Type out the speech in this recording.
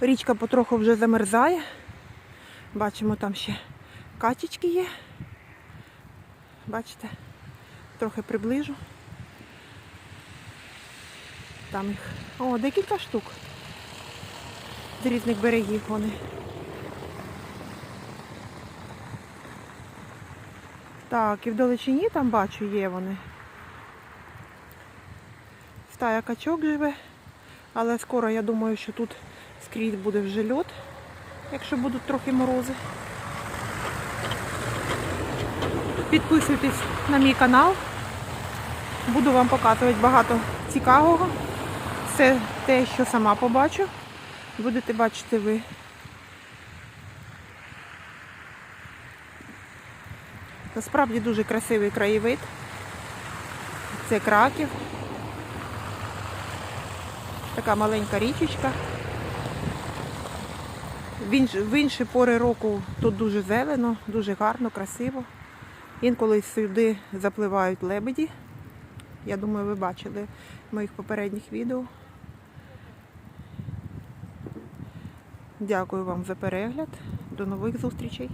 Річка потроху вже замерзає. Бачимо, там ще качечки є. Бачите, трохи приближу. Там їх. О, декілька штук. З різних берегів вони. Так, і в далечині там бачу є вони. Стая качок живе, але скоро я думаю, що тут скрізь буде вже льот, якщо будуть трохи морози. Підписуйтесь на мій канал. Буду вам показувати багато цікавого. Все те, що сама побачу, будете бачити ви. Насправді дуже красивий краєвид. Це Краків. Така маленька річечка. В інші, пори року тут дуже зелено, дуже гарно, красиво. Інколи сюди запливають лебеді. Я думаю, ви бачили в моїх попередніх відео. Дякую вам за перегляд. До нових зустрічей.